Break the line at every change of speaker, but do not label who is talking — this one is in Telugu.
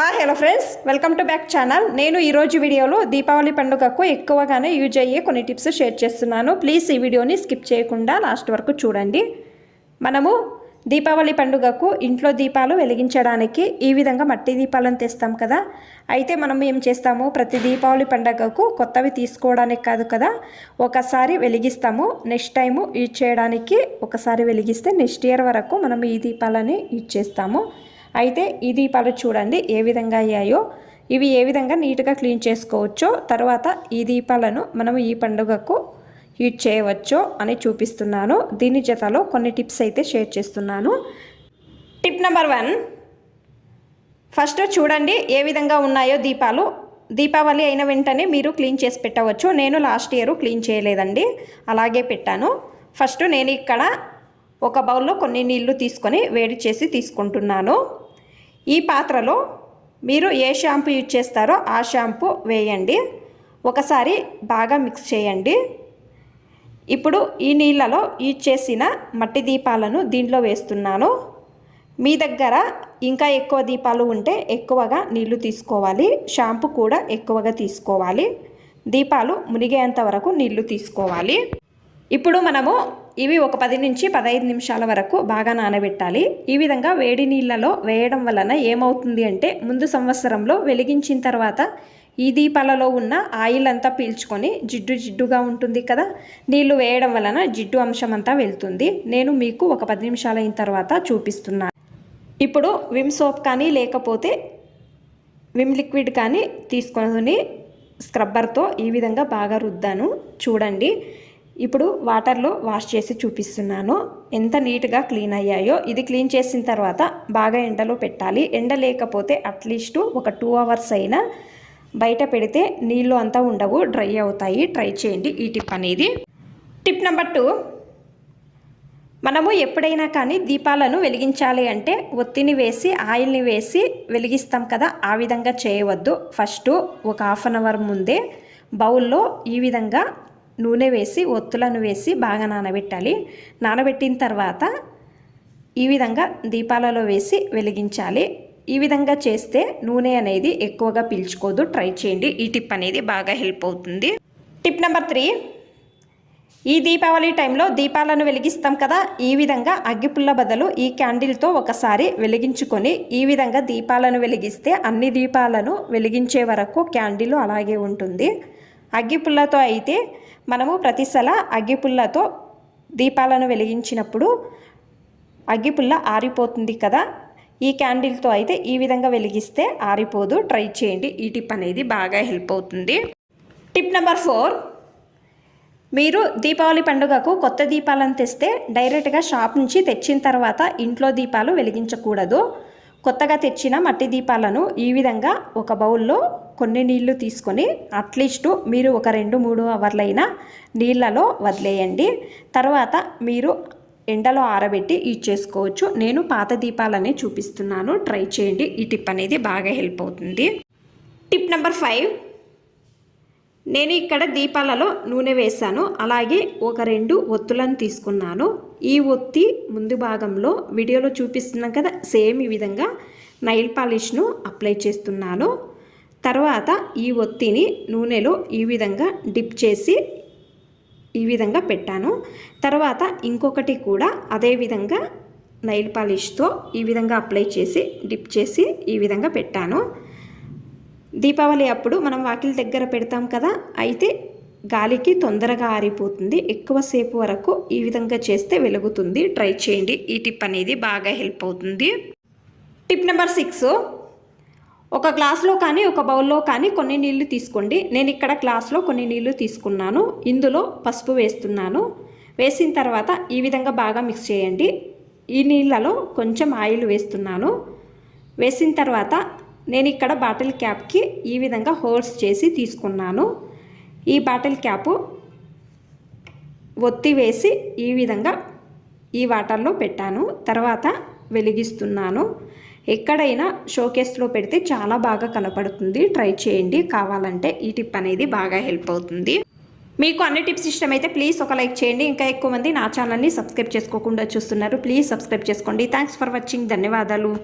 Hi hello friends welcome to back channel నేను ఈరోజు వీడియోలో దీపావళి పండుగకు ఎక్కువగానే యూజ్ అయ్యే కొన్ని టిప్స్ షేర్ చేస్తున్నాను. ప్లీజ్ ఈ వీడియోని స్కిప్ చేయకుండా లాస్ట్ వరకు చూడండి. మనము దీపావళి పండుగకు ఇంట్లో దీపాలు వెలిగించడానికి ఈ విధంగా మట్టి దీపాలను తెస్తాం కదా. అయితే మనం ఏం చేస్తాము? ప్రతి దీపావళి పండుగకు కొత్తవి తీసుకోవడానికి కాదు కదా. ఒకసారి వెలిగిస్తాము. నెక్స్ట్ టైము యూజ్ చేయడానికి ఒకసారి వెలిగిస్తే నెక్స్ట్ ఇయర్ వరకు మనం ఈ దీపాలని యూజ్ చేస్తాము. అయితే ఈ దీపాలు చూడండి ఏ విధంగా అయ్యాయో. ఇవి ఏ విధంగా నీట్గా క్లీన్ చేసుకోవచ్చో తర్వాత ఈ దీపాలను మనం ఈ పండుగకు యూజ్ చేయవచ్చో అని చూపిస్తున్నాను. దీని జతలో కొన్ని టిప్స్ అయితే షేర్ చేస్తున్నాను. Tip number one. ఫస్ట్ చూడండి ఏ విధంగా ఉన్నాయో దీపాలు. దీపావళి అయిన వెంటనే మీరు క్లీన్ చేసి పెట్టవచ్చు. నేను లాస్ట్ ఇయర్ క్లీన్ చేయలేదండి. అలాగే పెట్టాను. ఫస్ట్ నేను ఇక్కడ ఒక బౌల్లో కొన్ని నీళ్ళు తీసుకొని వేడి చేసి తీసుకుంటున్నాను. ఈ పాత్రలో మీరు ఏ షాంపూ యూజ్ చేస్తారో ఆ షాంపూ వేయండి. ఒకసారి బాగా మిక్స్ చేయండి. ఇప్పుడు ఈ నీళ్ళలో యూజ్ చేసిన మట్టి దీపాలను దీంట్లో వేస్తున్నాను. మీ దగ్గర ఇంకా ఎక్కువ దీపాలు ఉంటే ఎక్కువగా నీళ్ళు తీసుకోవాలి. షాంపూ కూడా ఎక్కువగా తీసుకోవాలి. దీపాలు మునిగేంత వరకు నీళ్ళు తీసుకోవాలి. ఇప్పుడు మనము ఇవి ఒక పది నుంచి పదహైదు నిమిషాల వరకు బాగా నానబెట్టాలి. ఈ విధంగా వేడి నీళ్ళలో వేయడం వలన ఏమవుతుంది అంటే ముందు సంవత్సరంలో వెలిగించిన తర్వాత ఈ దీపాలలో ఉన్న ఆయిల్ అంతా పీల్చుకొని జిడ్డు జిడ్డుగా ఉంటుంది కదా? నీళ్ళు వేయడం వలన జిడ్డు అంశం అంతా వెళ్తుంది. నేను మీకు ఒక పది నిమిషాలు అయిన తర్వాత చూపిస్తున్నాను ఇప్పుడు విమ్ సోప్ కానీ లేకపోతే విమ్ లిక్విడ్ కానీ తీసుకొని స్క్రబ్బర్తో ఈ విధంగా బాగా రుద్దాను. చూడండి. ఇప్పుడు వాటర్లో వాష్ చేసి చూపిస్తున్నాను. ఎంత నీట్గా క్లీన్ అయ్యాయో. ఇది క్లీన్ చేసిన తర్వాత బాగా ఎండలో పెట్టాలి. ఎండ లేకపోతే అట్లీస్ట్ ఒక టూ అవర్స్ అయినా బయట పెడితే నీళ్ళు అంతా ఉండవు డ్రై అవుతాయి. ట్రై చేయండి ఈ టిప్ అనేది. Tip number two. మనము ఎప్పుడైనా కానీ దీపాలను వెలిగించాలి అంటే ఒత్తిని వేసి ఆయిల్ని వేసి వెలిగిస్తాం కదా ఆ విధంగా చేయవద్దు. ఫస్ట్ ఒక హాఫ్ అన్ అవర్ ముందే బౌల్లో ఈ విధంగా నూనె వేసి ఒత్తులను వేసి బాగా నానబెట్టాలి. నానబెట్టిన తర్వాత ఈ విధంగా దీపాలలో వేసి వెలిగించాలి. ఈ విధంగా చేస్తే నూనె అనేది ఎక్కువగా పీల్చుకోదు. ట్రై చేయండి. ఈ టిప్ అనేది బాగా హెల్ప్ అవుతుంది. Tip number three. ఈ దీపావళి టైంలో దీపాలను వెలిగిస్తాం కదా? ఈ విధంగా అగ్గిపుల్ల బదులు ఈ క్యాండిల్తో ఒకసారి వెలిగించుకొని ఈ విధంగా దీపాలను వెలిగిస్తే అన్ని దీపాలను వెలిగించే వరకు క్యాండిల్ అలాగే ఉంటుంది. అగ్గిపుల్లతో అయితే మనము ప్రతిసల అగ్గిపుల్లతో దీపాలను వెలిగించినప్పుడు అగ్గిపుల్ల ఆరిపోతుంది కదా. ఈ క్యాండిల్తో అయితే ఈ విధంగా వెలిగిస్తే ఆరిపోదు. ట్రై చేయండి. ఈ టిప్ అనేది బాగా హెల్ప్ అవుతుంది. Tip number four. మీరు దీపావళి పండుగకు కొత్త దీపాలను తెస్తే డైరెక్ట్గా షాప్ నుంచి తెచ్చిన తర్వాత ఇంట్లో దీపాలు వెలిగించకూడదు. కొత్తగా తెచ్చిన మట్టి దీపాలను ఈ విధంగా ఒక బౌల్లో కొన్ని నీళ్ళు తీసుకొని అట్లీస్ట్ మీరు ఒక రెండు మూడు అవర్లైనా నీళ్ళలో వదిలేయండి. తర్వాత మీరు ఎండలో ఆరబెట్టి యూజ్ చేసుకోవచ్చు. నేను పాత దీపాలనే చూపిస్తున్నాను. ట్రై చేయండి. ఈ టిప్ అనేది బాగా హెల్ప్ అవుతుంది. Tip number five. నేను ఇక్కడ దీపాలలో నూనె వేశాను. అలాగే ఒక రెండు ఒత్తులను తీసుకున్నాను. ఈ ఒత్తి ముందు భాగంలో వీడియోలో చూపిస్తున్నాం కదా సేమ్ ఈ విధంగా నైల్ పాలిష్ను అప్లై చేస్తున్నాను. తర్వాత ఈ ఒత్తిని నూనెలో ఈ విధంగా డిప్ చేసి ఈ విధంగా పెట్టాను. తర్వాత ఇంకొకటి కూడా అదే విధంగా నైల్ పాలిష్తో ఈ విధంగా అప్లై చేసి డిప్ చేసి ఈ విధంగా పెట్టాను. దీపావళి అప్పుడు మనం వాకిలి దగ్గర పెడతాం కదా అయితే గాలికి తొందరగా ఆరిపోతుంది. ఎక్కువసేపు వరకు ఈ విధంగా చేస్తే వెలుగుతుంది. ట్రై చేయండి. ఈ టిప్ అనేది బాగా హెల్ప్ అవుతుంది. Tip number six. ఒక గ్లాస్లో కానీ ఒక బౌల్లో కానీ కొన్ని నీళ్ళు తీసుకోండి. నేను ఇక్కడ గ్లాస్లో కొన్ని నీళ్ళు తీసుకున్నాను. ఇందులో పసుపు వేస్తున్నాను. వేసిన తర్వాత ఈ విధంగా బాగా మిక్స్ చేయండి. ఈ నీళ్ళలో కొంచెం ఆయిల్ వేస్తున్నాను. వేసిన తర్వాత నేను ఇక్కడ బాటిల్ క్యాప్కి ఈ విధంగా హోల్స్ చేసి తీసుకున్నాను. ఈ బాటిల్ క్యాపు ఒత్తి వేసి ఈ విధంగా ఈ వాటర్లో పెట్టాను. తర్వాత వెలిగిస్తున్నాను. ఎక్కడైనా షోకేస్లో పెడితే చాలా బాగా కనపడుతుంది. ట్రై చేయండి. కావాలంటే ఈ టిప్ అనేది బాగా హెల్ప్ అవుతుంది. మీకు అన్ని టిప్స్ ఇష్టమైతే ప్లీజ్ ఒక లైక్ చేయండి. ఇంకా ఎక్కువ మంది నా ఛానల్ని సబ్స్క్రైబ్ చేసుకోకుండా చూస్తున్నారు. ప్లీజ్ సబ్స్క్రైబ్ చేసుకోండి. Thanks for watching. ధన్యవాదాలు.